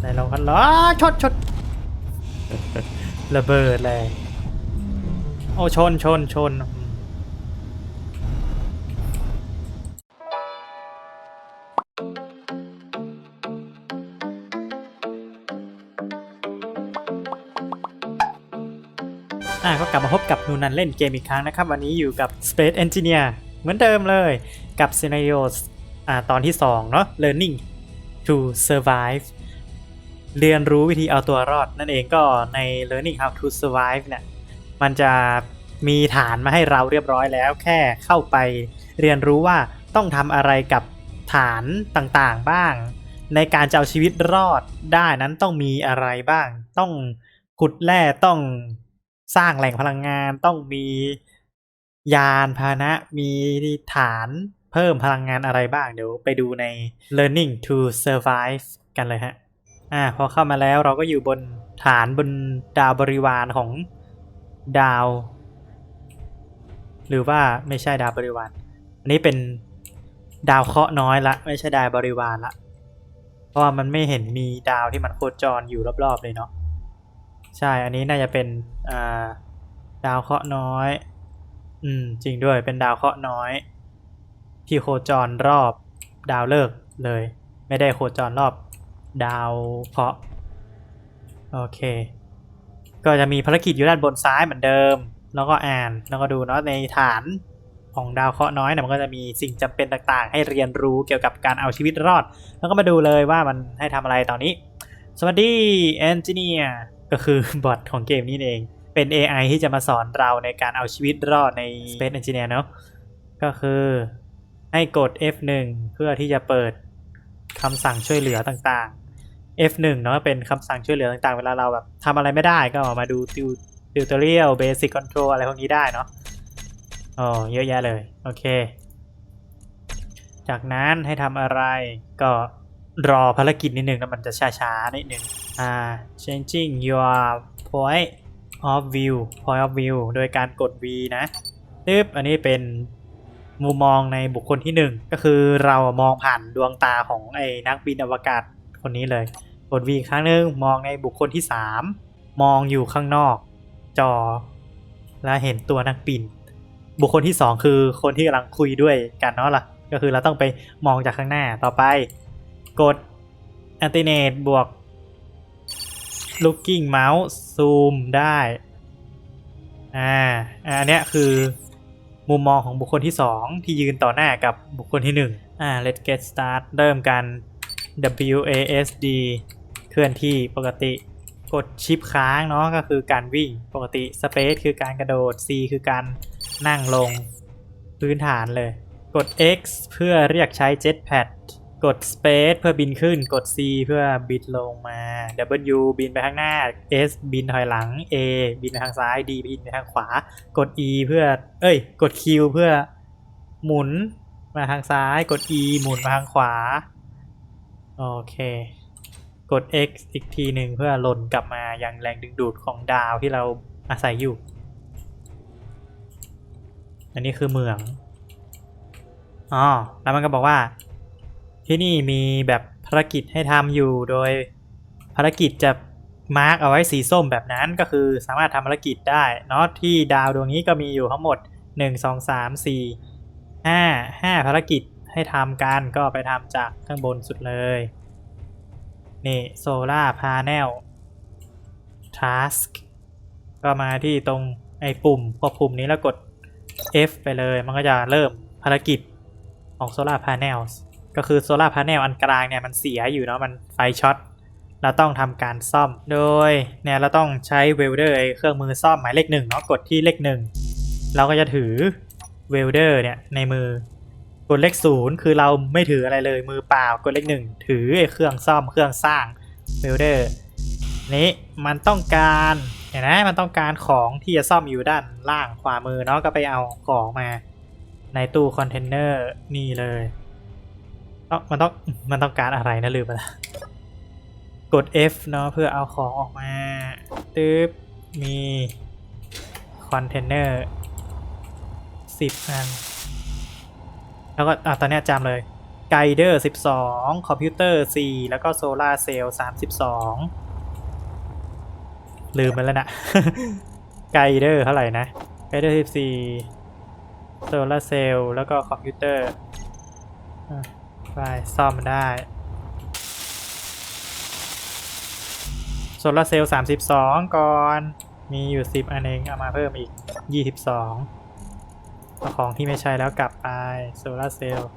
ไหนลองกันล้อชดชดระเบิดเลยโอ้ชนชนชนอะก็กลับมาพบกับนูนันเล่นเกมอีกครั้งนะครับ วันนี้อยู่กับ Space Engineer เหมือนเดิมเลยกับ Scenario อ่าตอนที่ 2 เนาะ Learning to Survive เรียนรู้วิธีเอาตัวรอด นั่นเองก็ใน Learning How to Survive เนี่ยมันจะมีฐานมาให้เราเรียบร้อยแล้ว แค่เข้าไปเรียนรู้ว่าต้องทำอะไรกับฐานต่างๆบ้าง ในการจะเอาชีวิตรอดได้นั้นต้องมีอะไรบ้าง ต้องขุดแร่ต้องสร้างแหล่งพลังงาน ต้องมียานพาหนะ มีฐานเพิ่มพลังงานอะไรบ้าง เดี๋ยวไปดูใน learning to survive กันเลยฮะ อ่าพอเข้ามาแล้วเราก็อยู่บนฐานบนดาวบริวารของดาว หรือว่าไม่ใช่ดาวบริวาร อันนี้เป็นดาวเคราะห์น้อยละ ไม่ใช่ดาวบริวารละ เพราะว่ามันไม่เห็นมีดาวที่มันโคจรอยู่รอบๆเลยเนาะใช่อันนี้น่าจะเป็นอ่าดาวเคราะห์น้อย อืม จริงด้วยเป็นดาวเคราะห์น้อย ที่โคจรรอบดาวฤกษ์เลย ไม่ได้โคจรรอบ ดาวเคราะห์โอเค ก็จะมีภารกิจอยู่ด้านบนซ้ายเหมือนเดิม แล้วก็อ่านแล้วก็ดูเนาะในฐานของดาวเคราะห์น้อยเนี่ยมันก็จะมีสิ่งจำเป็นต่างๆ ให้เรียนรู้เกี่ยวกับการเอาชีวิตรอด แล้วก็มาดูเลยว่ามันให้ทำอะไรตอนนี้ สวัสดีเอนจิเนียร์ก็คือบอทของเกมนี้เอง เป็น AI ที่จะมาสอนเราในการเอาชีวิตรอดใน Space Engineer เนาะก็คือให้กด F1 เพื่อที่จะเปิด คำสั่งช่วยเหลือต่างๆ F1 เนาะเป็นคำสั่งช่วยเหลือต่างๆ เวลาเราแบบทำอะไรไม่ได้ก็มาดูติวติวตอเรียลเบสิ c คอนโทรลอะไรพวกนี้ได้เนาะอ๋อเยอะแยะเลย โอเค จากนั้นให้ทำอะไรก็รอภารกิจนิดนึงแล้วมันจะช้าๆนิดนึงอ่า changing your point of view point of view โดยการกด V นะตึ๊บอันนี้เป็น มุมมองในบุคคลที่หนึ่งก็คือเรามองผ่านดวงตาของไอ้นักบินอวกาศคนนี้เลยกด V อีครั้งหนึ่งมองในบุคคลที่สามมองอยู่ข้างนอก จอ และเห็นตัวนักบิน บุคคลที่สองคือคนที่กำลังคุยด้วยกันเนาะล่ะ ก็คือเราต้องไปมองจากข้างหน้าต่อไป กด a n t i n a t e บวก looking mouse zoom ได้ อ่า อันเนี้ยคือ มุมมองของบุคคลที่ 2 ที่ยืนต่อหน้ากับบุคคลที่1อ่า let's get start เริ่มกัน W A S D เคลื่อนที่ปกติ กดชิปค้างเนาะก็คือการวิ่งปกติ Space คือการกระโดด C คือการนั่งลงพื้นฐานเลย กด X เพื่อเรียกใช้ Jetpack กด Space เพื่อบินขึ้น กด C เพื่อบินลงมา W บินไปข้างหน้า S บินถอยหลัง A บินไปทางซ้าย D บินไปทางขวา กด E เพื่อ เอ้ย กด Q เพื่อหมุนมาทางซ้าย กด E หมุนมาทางขวา โอเค กด X อีกทีหนึ่งเพื่อหล่นกลับมายังแรงดึงดูดของดาวที่เราอาศัยอยู่ อันนี้คือเมือง อ๋อ แล้วมันก็บอกว่า ที่นี่มีแบบภารกิจให้ทำอยู่โดยภารกิจจะมาร์กเอาไว้สีส้มแบบนั้นก็คือสามารถทำภารกิจได้เนาะที่ดาวดวงนี้ก็มีอยู่ทั้งหมด 1 2 3 4 5 5 ภารกิจให้ทำกันก็ไปทำจากข้างบนสุดเลย นี่โซล่าพา n นล task ก็มาที่ตรงไอ้ปุ่มควบคุมนี้แล้วกด F ไปเลยมันก็จะเริ่มภารกิจของ Solar Panels ก็คือ Solar Panel อันกลางเนี่ยมันเสียอยู่เนาะมันไฟช็อตเราต้องทำการซ่อม โดยเนี่ยเราต้องใช้เวลเดอร์เครื่องมือซ่อมหมายเลขหนึ่งเนาะกดที่เลขหนึ่งเราก็จะถือเวลเดอร์เนี่ยในมือกดเลขศูนย์คือเราไม่ถืออะไรเลยมือเปล่ากดเลขหนึ่งถือไอ้เครื่องซ่อมเครื่องสร้างเวลเดอร์นี้มันต้องการเห็นไหมมันต้องการของที่จะซ่อมอยู่ด้านล่างขวามือเนาะก็ไปเอาของมาในตู้คอนเทนเนอร์นี่เลย เอ้ามันต้องมันต้องการอะไรนะลืมไปละกด F เนาะเพื่อเอาของออกมาตึ๊บมีคอนเทนเนอร์สิบอัน แล้วก็อะตอนนี้จำเลยไกเดอร์12คอมพิวเตอร์4แล้วก็โซลาเซลล์32ลืมไปแล้วนะไกเดอร์เท่าไหร่นะไกเดอร์14โซลาเซลล์แล้วก็คอมพิวเตอร์ ไปซ่อมได้โซลาร์เซลล์32ก่อน มีอยู่10อันเองเอามาเพิ่มอีก22เอาของที่ไม่ใช้แล้วกลับไปโซลาร์เซลล์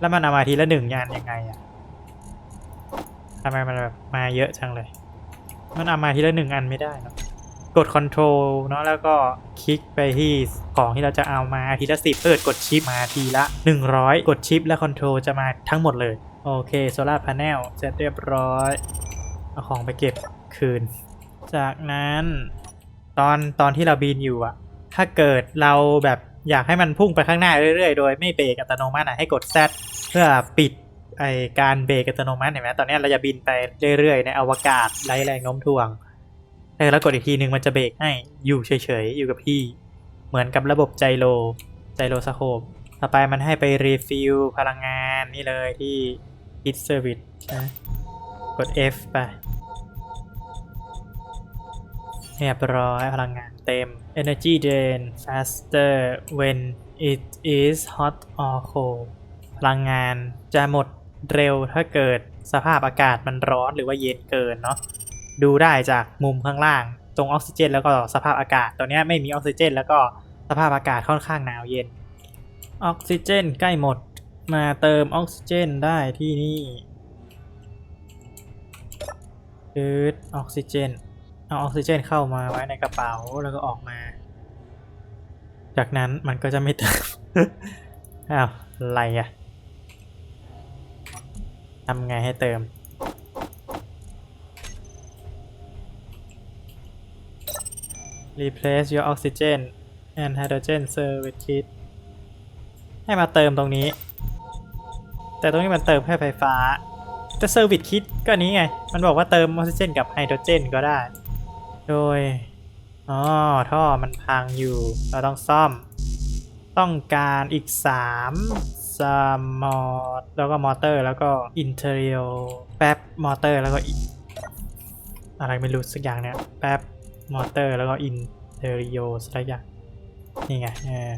แล้วมันเอามาทีละหนึ่งยานยังไงอะทำไมมันแบบมาเยอะจังเลย มันเอามาทีละหนึ่งอันไม่ได้เนอะ กด Ctrl เนาะแล้วก็คลิกไปที่ของที่เราจะเอามาทีละสิบเปิดกดชิปมาทีละ 100 กดชิปและ Ctrl จะมาทั้งหมดเลย โอเคโซลาร์พา n นลเสร็จเรียบร้อย เอาของไปเก็บคืน จากนั้นตอนตอนที่เราบินอยู่อะถ้าเกิดเราแบบอยากให้มันพุ่งไปข้างหน้าเรื่อยๆ โดยไม่เบรกอัตโนมัติอะให้กด Z เพื่อปิดไอการเบรกอัตโนมัติเห็นไหมตอนนี้เราจะบินไปเรื่อยๆ ในอวกาศไร้แรงโน้มถ่วง เออแล้วกดอีกทีหนึ่งมันจะเบรกให้อยู่เฉยๆ อยู่กับที่ เหมือนกับระบบไจโรไจโรสโคปต่อไปมันให้ไปรีฟิลพลังงานนี่เลยที่ Hit Service ใช่ไหมกด F ไปเรียบร้อยพลังงานเต็ม energy drain faster when it is hot or cold พลังงานจะหมดเร็วถ้าเกิดสภาพอากาศมันร้อนหรือว่าเย็นเกินเนาะ ดูได้จากมุมข้างล่าง ตรงออกซิเจน แล้วก็สภาพอากาศตัวนี้ไม่มีออกซิเจน แล้วก็สภาพอากาศค่อนข้างหนาวเย็น ออกซิเจนใกล้หมด มาเติมออกซิเจนได้ที่นี่อืดออกซิเจน เอาออกซิเจนเข้ามาไว้ในกระเป๋าแล้วก็ออกมา จากนั้นมันก็จะไม่เติม อ้าว อะไรอะทำไงให้เติม replace your oxygen and hydrogen service kit ให้มาเติมตรงนี้ แต่ตรงนี้มันเติมแค่ไฟฟ้า แต่เซอร์วิสคิดก็นี้ไง มันบอกว่าเติมออกซิเจนกับไฮโดรเจนก็ได้ โดย อ๋อ ท่อมันพังอยู่ เราต้องซ่อม ต้องการอีก3สมอแล้วก็มอเตอร์ แล้วก็อินเทอร์เรียแป๊บมอเตอร์ แล้วก็อีกอะไรไม่รู้สักอย่างเนี่ย แป๊บ มอเตอร์แล้วก็อินเทอร์เรียสักอย่างนี่ไงเออ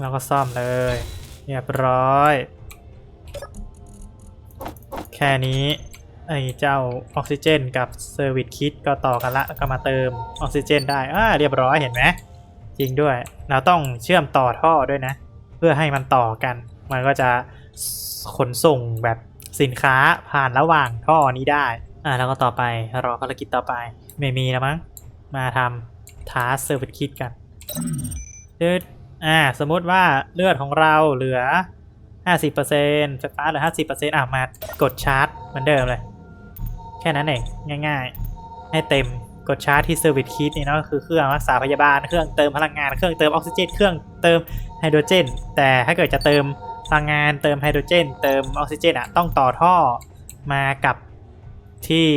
แล้วก็ซ่อมเลยเรียบร้อย แค่นี้ไอ้เจ้าออกซิเจนกับเซอร์วิสคิดก็ต่อกันละแล้วก็มาเติมออกซิเจนได้อ่าเรียบร้อยเห็นไหมจริงด้วย เราต้องเชื่อมต่อท่อด้วยนะ เพื่อให้มันต่อกัน มันก็จะขนส่งแบบสินค้าผ่านระหว่างท่อนี้ได้อ่าแล้วก็ต่อไปรอภารกิจต่อไป ไม่มีแล้วมั้ง มาทำท้าเซอร์วิสคิดกันดืดอ่า สมมติว่าเลือดของเราเหลือ 50%ไฟฟ้าเหลือ 50%อะ มากดชาร์จเหมือนเดิมเลย แค่นั้นเอง ง่าย ๆ ให้เต็มกดชาร์จที่เซอร์วิสคิดนี่เนาะคือเครื่องรักษาพยาบาล เครื่องเติมพลังงาน เครื่องเติมออกซิเจน เครื่องเติมไฮโดรเจน แต่ถ้าเกิดจะเติมพลังงาน เติมไฮโดรเจน เติมออกซิเจนอะ ต้องต่อท่อมากับที่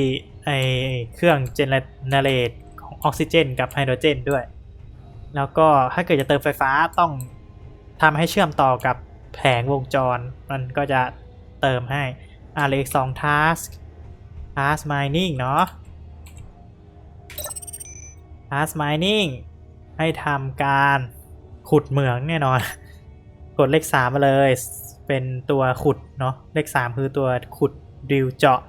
ไอเครื่องเจเนเรตของออกซิเจน กับไฮโดรเจนด้วย แล้วก็ถ้าเกิดจะเติมไฟฟ้าต้องทำให้เชื่อมต่อกับแผงวงจร มันก็จะเติมให้อาเหลขสอง task task mining เนาะ task mining ให้ทำการขุดเหมืองแน่นอน กดเลขสามมาเลย เป็นตัวขุดเนาะ เลขสามคือตัวขุดดิวเจาะ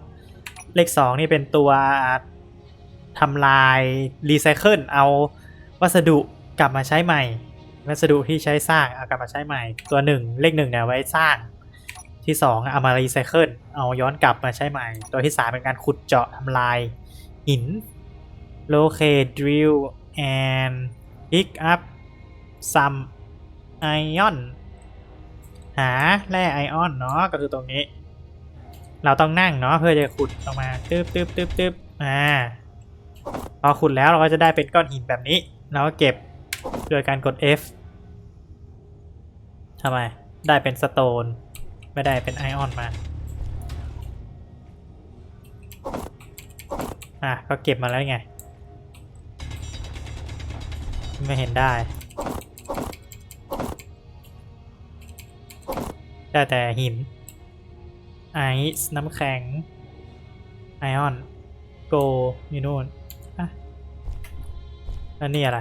เลขสองนี่เป็นตัวทำลายรีไซเคิลเอาวัสดุกลับมาใช้ใหม่ วัสดุที่ใช้สร้างเอากลับมาใช้ใหม่ ตัวหนึ่งเลขหนึ่งเนี่ยไว้สร้างที่สองเอามารีไซเคิลเอาย้อนกลับมาใช้ใหม่ ตัวที่สามเป็นการขุดเจาะทำลายหิน locate drill and pick up some ion หาแร่ไอออนเนาะก็คือตรงนี้ เราต้องนั่งเนาะเพื่อจะขุดออกมาตึ๊บตึ๊บตึ๊บตึ๊บอ่าพอขุดแล้วเราก็จะได้เป็นก้อนหินแบบนี้ เราก็เก็บโดยการกด F ทำไม ได้เป็นสโตน ไม่ได้เป็นไอออนมา อะ ก็เก็บมาแล้วไง ไม่เห็นได้ ได้แต่หิน ไอซ์น้ำแข็ง ไอออนโกอยู่นู่นอะแล้วนี่อะไร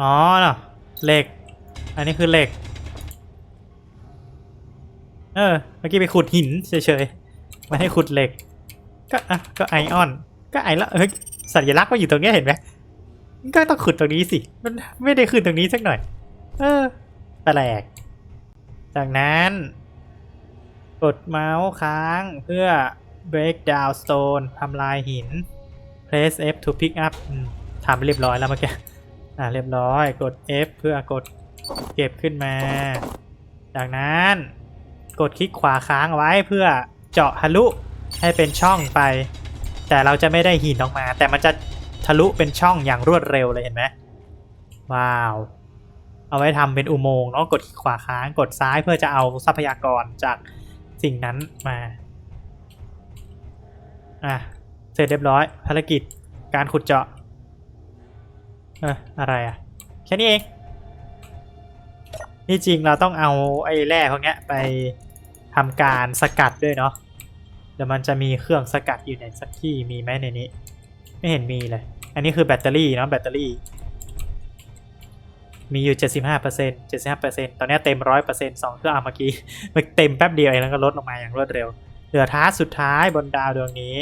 อ๋อเนาะเหล็ก อันนี้คือเหล็ก เออ เมื่อกี้ไปขุดหินเฉยๆไมาให้ขุดเหล็ก ก็อะก็ไอออน ก็ไอละเฮ้ยสัญลักษณ์มันอยู่ตรงนี้เห็นไหมก็ต้องขุดตรงนี้สิ มันไม่ได้ขึ้นตรงนี้สักหน่อย เออแปลก จากนั้นกดเมาส์ค้างเพื่อ break down stone ทำลายหิน press F to pick up อืมทำเรียบร้อยแล้วเมื่อกี้ อ่าเรียบร้อย กด F เพื่อกดเก็บขึ้นมา จากนั้นกดคลิกขวาค้างไว้เพื่อเจาะทะลุให้เป็นช่องไป แต่เราจะไม่ได้หินออกมา แต่มันจะทะลุเป็นช่องอย่างรวดเร็วเลยเห็นไหมว้าว เอาไว้ทำเป็นอุโมงค์เนาะกดขวาค้างกดซ้ายเพื่อจะเอาทรัพยากรจากสิ่งนั้นมาอะเสร็จเรียบร้อยภารกิจการขุดเจาะเอออะไรอะแค่นี้เองนี่จริงเราต้องเอาไอ้แร่พวกนี้ไปทำการสกัดด้วยเนาะเดี๋ยวมันจะมีเครื่องสกัดอยู่ในสักที่มีไหมในนี้ ไม่เห็นมีเลย อันนี้คือแบตเตอรี่เนาะแบตเตอรี่ มีอยู่ 75% 75%ตอนนี้เต็ม 100%สองเครื่องอะเมื่อกี้มันเต็มแป๊บเดียวเองแล้วก็ลดลงมาอย่างรวดเร็ว เหลือท้าสุดท้ายบนดาวดวงนี้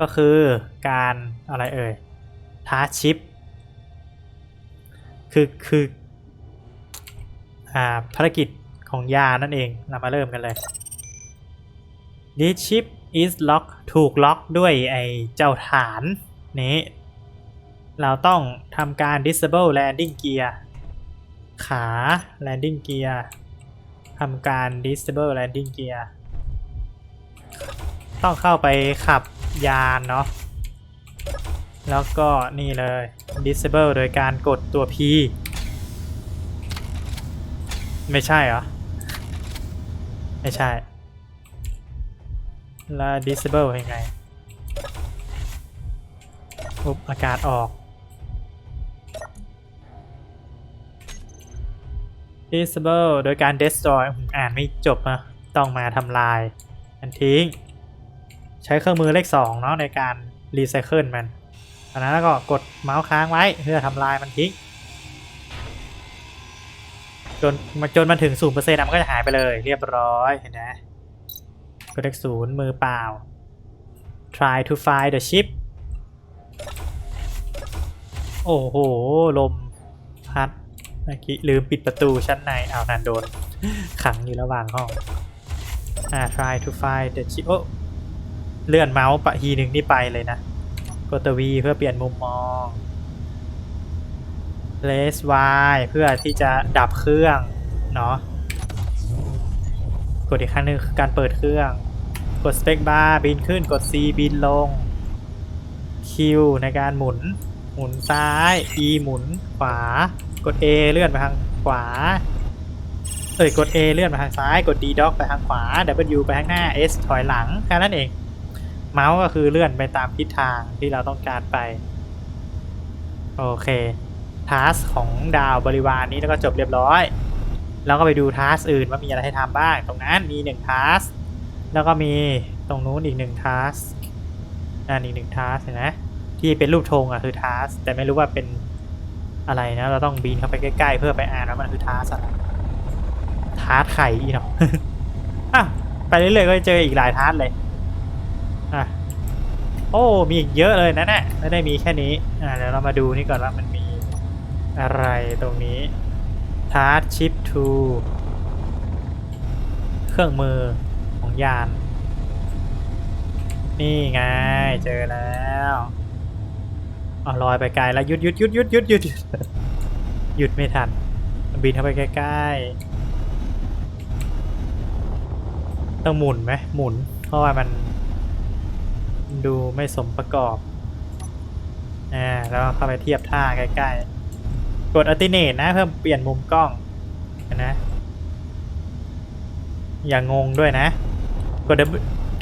ก็คือการอะไรเอ่ยท้าชิป คือคืออ่าภารกิจของยานั่นเองเรามาเริ่มกันเลย This ship is locked ถูกล็อกด้วยไอ้เจ้าฐานนี้ เราต้องทำการ disable landing gear ขา landing gear ทำการ disable landing gear ต้องเข้าไปขับยานเนาะ แล้วก็นี่เลย disable โดยการกดตัว P ไม่ใช่เหรอ ไม่ใช่ แล้ว disable ยังไงปุ๊บอากาศออก disable โดยการ destroy ผมอ่านไม่จบนะต้องมาทำลายมันทิ้ง ใช้เครื่องมือเลขสองเนาะในการ recycle มันจากนั้นก็กดเมาส์ค้างไว้เพื่อทำลายมันทิ้ง จนมาจนมันถึงศูนย์เปอร์เซ็นต์มันก็จะหายไปเลยเรียบร้อยเห็นไหมกดเลขศูนย์มือเปล่า try to find the ship โอ้โห ลม พัด เมื่อกี้ลืมปิดประตูชั้นในเอานันโดน ขังอยู่ระหว่างห้องอ่า try to find the ship โอ้เลื่อนเมาส์ปะทีหนึ่งนี่ไปเลยนะกดตัว V เพื่อเปลี่ยนมุมมอง place Y เพื่อที่จะดับเครื่องเนาะกดอีกครั้งหนึ่งคือการเปิดเครื่อง กด Space Bar บินขึ้นกด C บินลง Q ในการหมุน หมุนซ้าย E หมุนขวา กด A เลื่อนไปทางขวา เอ้ยกด A เลื่อนไปทางซ้าย กด D dock ไปทางขวา W ไปข้างหน้า S ถอยหลังแค่นั้นเอง เมาส์ก็คือเลื่อนไปตามทิศทางที่เราต้องการไป โอเคทัสของดาวบริวารนี้แล้วก็จบเรียบร้อย แล้วก็ไปดูทัสอื่นว่ามีอะไรให้ทำบ้าง ตรงนั้นมีหนึ่งทัสแล้วก็มีตรงนู้นอีกหนึ่งทัสนั่นอีกหนึ่งทัสเห็นไหมที่เป็นรูปธงอะคือทัสแต่ไม่รู้ว่าเป็น อะไรนะ เราต้องบินเข้าไปใกล้ๆ เพื่อไปอ่านว่ามันคือทัสอะไรทัสไข่อีเนาะอะไปเรื่อยๆก็จะเจออีกหลายทัสเลยอะโอ้มีอีกเยอะเลยนะเนี่ยไม่ได้มีแค่นี้อ่าเดี๋ยวเรามาดูนี่ก่อนว่ามันมีอะไรตรงนี้ Task Chip to เครื่องมือของยาน นี่ไงเจอแล้ว อ๋อลอยไปไกลแล้วหยุดหยุดหยุดหยุดหยุดหยุดหยุดไม่ทัน บินเข้าไปใกล้ๆต้องหมุนไหมหมุน เพราะว่ามัน ดูไม่สมประกอบอ่าแล้วเข้าไปเทียบท่าใกล้ๆ กดอัติเนตนะเพื่อเปลี่ยนมุมกล้องนะ อย่างงงด้วยนะ กด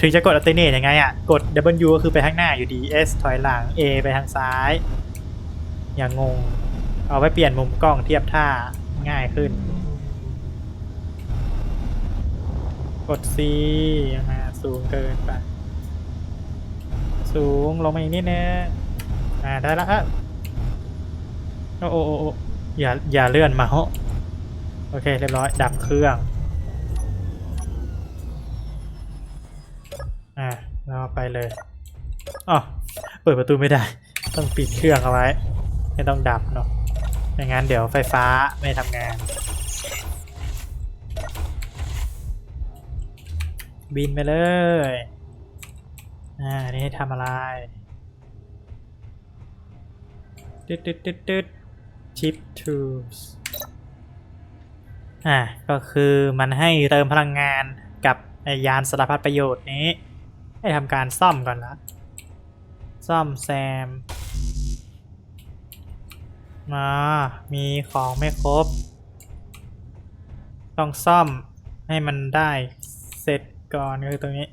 ถึงจะกดอัลติเนตยังไงอะ่ะ กด W ก็คือไปข้างหน้าอยู่ดี S ถอยหลัง A ไปทางซ้าย อย่างงง เอาไว้เปลี่ยนมุมกล้องเทียบท่าง่ายขึ้น กด C อ่าสูงเกินไป สูงลงมาอีกนิดนึงอ่าได้แล้วอะโอ้โอ้โอ้โอ้อย่าอย่าเลื่อนมาส์โอเค เรียบร้อย ดับเครื่อง อ่าเรา ไปเลยอ๋อเปิดประตูไม่ได้ ต้องปิดเครื่องเอาไว้ ไม่ต้องดับเนาะไม่งั้นเดี๋ยวไฟฟ้าไม่ทำงาน บินไปเลย อ่า นี่ทำอะไรตึ๊ดตึ๊ดตึ๊ดตึ๊ด chip tools อ่า ก็คือมันให้เติมพลังงานกับยานสารพัดประโยชน์นี้ ให้ทำการซ่อมก่อนละซ่อมแซม มา มีของไม่ครบ ต้องซ่อมให้มันได้เสร็จก่อนคือตรงนี้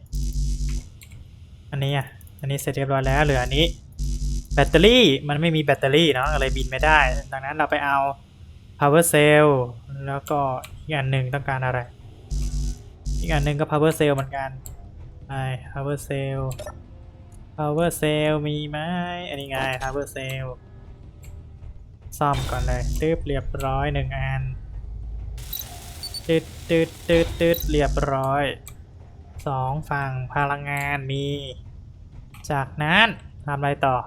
อันนี้อะ อันนี้เสร็จเรียบร้อยแล้วเหลืออันนี้ แบตเตอรี่มันไม่มีแบตเตอรี่เนาะอะไรบินไม่ได้ ดังนั้นเราไปเอา power cell แล้วก็อีกอันหนึ่งต้องการอะไร อีกอันหนึ่งก็ power cell เหมือนกัน ไอ power cell power cell มีไหมอันนี้ไง power cell ซ่อมก่อนเลยตึ๊บเรียบร้อยหนึ่งอันตึ๊ดตึ๊ดตึ๊ดตึ๊ดเรียบร้อยสองฝั่งพลังงานมี จากนั้นทำอะไรต่อ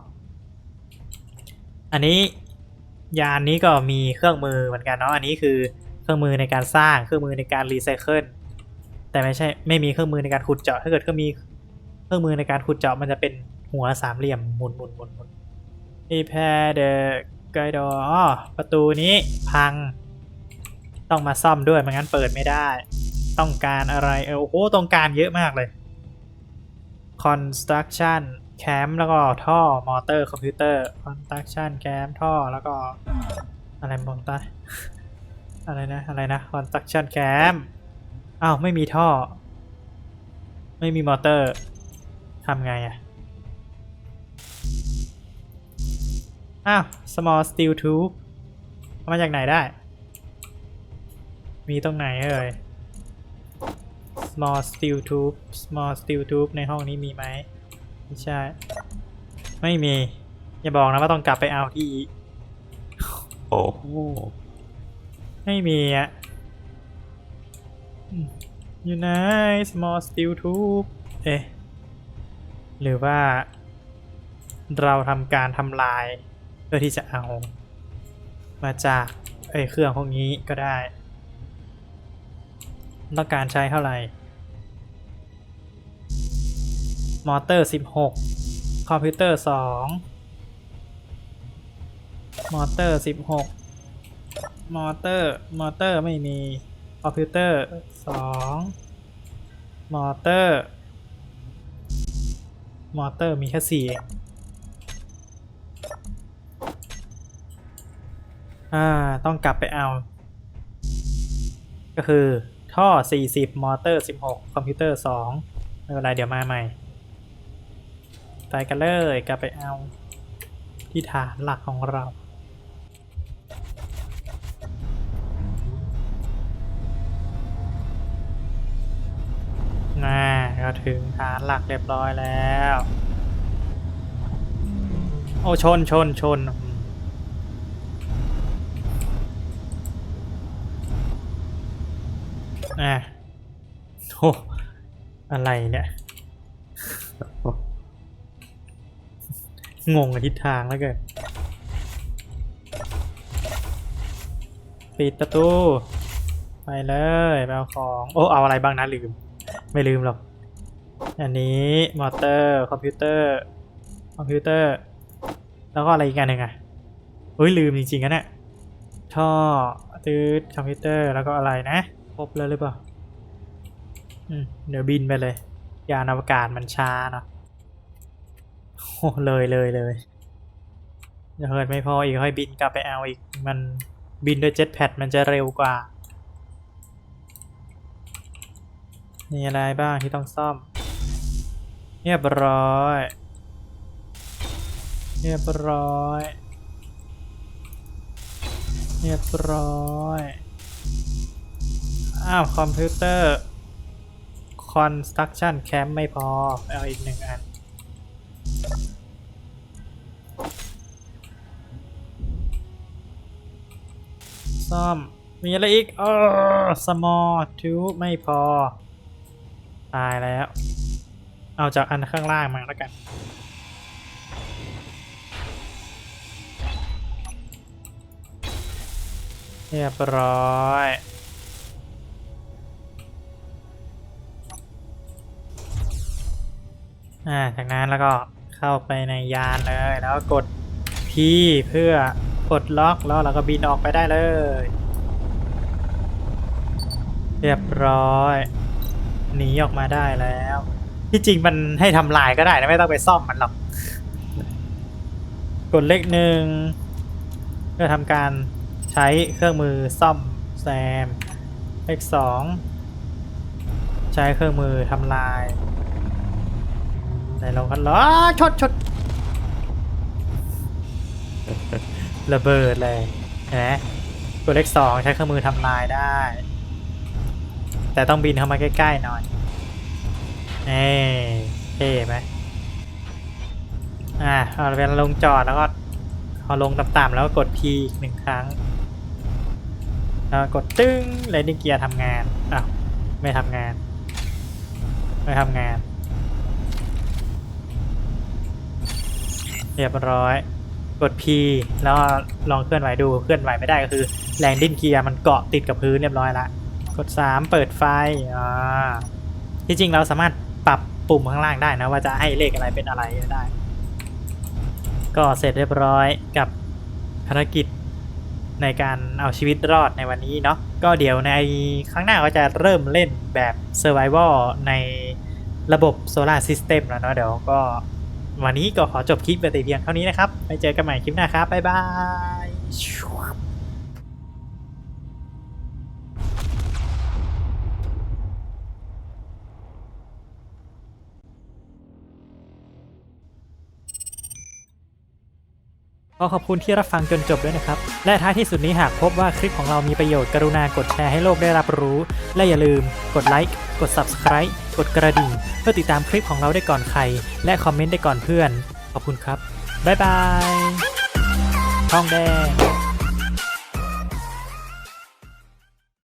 อันนี้ยานนี้ก็มีเครื่องมือเหมือนกันเนาะอันนี้คือเครื่องมือในการสร้างเครื่องมือในการรีไซเคิล แต่ไม่ใช่ไม่มีเครื่องมือในการขุดเจาะ ถ้าเกิดก็มีเครื่องมือในการขุดเจาะมันจะเป็นหัวสามเหลี่ยมหมุนหมุนหมุนหมุน repair the guide door อ๋อประตูนี้พัง ต้องมาซ่อมด้วยไม่งั้นเปิดไม่ได้ ต้องการอะไรเออโอ้โหต้องการเยอะมากเลย construction camp แล้วก็ท่อมอเตอร์คอมพิวเตอร์ construction camp ท่อแล้วก็อะไรมองตาอะไรนะ อะไรนะ construction camp อ้าวไม่มีท่อ ไม่มีมอเตอร์ทำไงอะอ้าว small steel tube เอามาจากไหนได้ มีตรงไหนเอ่ย small steel tube small steel tube ในห้องนี้มีไหมไม่ใช่ ไม่มี อย่าบอกนะว่าต้องกลับไปเอาที่ โอ้โหไม่มีอะ อยู่ไหน small steel tube เอ๊ะ หรือว่า เราทำการทำลาย เพื่อที่จะเอา มาจากไอ้เครื่องพวกนี้ก็ได้ ต้องการใช้เท่าไหร่ มอเตอร์ 16 คอมพิวเตอร์ 2 มอเตอร์ 16 มอเตอร์ มอเตอร์ไม่มี คอมพิวเตอร์2มอเตอร์ มอเตอร์มีแค่4เองอ่า ต้องกลับไปเอา ก็คือท่อ 40 มอเตอร์ 16 คอมพิวเตอร์ 2 ไม่เป็นไร เดี๋ยวมาใหม่ ไปกันเลย กลับไปเอาที่ฐานหลักของเรา น่าก็ถึงฐานหลักเรียบร้อยแล้ว โอ้ชนชนชนอืมอะโอ้อะไรเนี่ย งงกับทิศทางแล้วเกินปิดประตู ไปเลยไปเอาของ โอ้ เอาอะไรบ้างนะลืม ไม่ลืมหรอก อันนี้มอเตอร์คอมพิวเตอร์ คอมพิวเตอร์ แล้วก็อะไรอีกอันหนึ่งอะเฮ้ยลืมจริงๆนะเนี่ยท่อตืดคอมพิวเตอร์แล้วก็อะไรนะ ครบแล้วหรือเปล่าอืมเดี๋ยวบินไปเลย ยานอวกาศมันช้าเนาะโอ้เลยเลยเลยเดี๋ยวเกิดไม่พออีกค่อยบินกลับไปเอาอีก มันบินด้วยเจ็ตแพดมันจะเร็วกว่า มีอะไรบ้างที่ต้องซ่อม เรียบร้อย เรียบร้อย เรียบร้อย อ้าว คอมพิวเตอร์ construction camp ไม่พอ เอาอีกหนึ่งอันซ่อมมีอะไรอีกเออ small tube ไม่พอ ตายแล้ว เอาจากอันข้างล่างมาแล้วกันเรียบร้อยอ่าจากนั้นแล้วก็เข้าไปในยานเลยแล้วก็กด P เพื่อกดล็อกแล้วเราก็บินออกไปได้เลย เรียบร้อย หนีออกมาได้แล้ว ที่จริงมันให้ทำลายก็ได้นะไม่ต้องไปซ่อมมันหรอก กดเลขหนึ่งเพื่อทำการใช้เครื่องมือซ่อมแซมเลขสองใช้เครื่องมือทำลายไหนลองกันล้อชดชดระเบิดเลยเห็นะกดเลขสองใช้เครื่องมือทำลายได้ แต่ต้องบินเข้ามาใกล้ๆหน่อยเอ้เท่ไหมอ่าเอาเวลาลงจอดแล้วก็พอลงต่ำๆแล้วก็กด P อีกหนึ่งครั้งแล้วกดตึ้งเลนดิ้งเกียร์ทำงานอ้าวไม่ทำงาน ไม่ทำงาน เรียบร้อย กด P แล้วลองเคลื่อนไหวดูเคลื่อนไหวไม่ได้ก็คือแรงดิ้นเกียร์มันเกาะติดกับพื้นเรียบร้อยละ ด 3 เปิดไฟอ่าที่จริงเราสามารถปรับปุ่มข้างล่างได้นะ ว่าจะให้เลขอะไรเป็นอะไรได้ ก็เสร็จเรียบร้อยกับภารกิจในการเอาชีวิตรอดในวันนี้เนาะก็เดี๋ยวในครั้งหน้าก็จะเริ่มเล่นแบบ Survival ในระบบ Solar System แล้วเนาะเดี๋ยวก็วันนี้ก็ขอจบคลิปไปแต่เพียงเท่านี้นะครับ ไปเจอกันใหม่คลิปหน้าครับ บ๊ายบาย ขอขอบคุณที่รับฟังจนจบด้วยนะครับ และท้ายที่สุดนี้หากพบว่าคลิปของเรามีประโยชน์กรุณากดแชร์ให้โลกได้รับรู้ และอย่าลืม กดไลค์กด Subscribe กดกระดิ่ง เพื่อติดตามคลิปของเราได้ก่อนใคร และคอมเมนต์ได้ก่อนเพื่อน ขอบคุณครับ บ๊ายบายทองแดง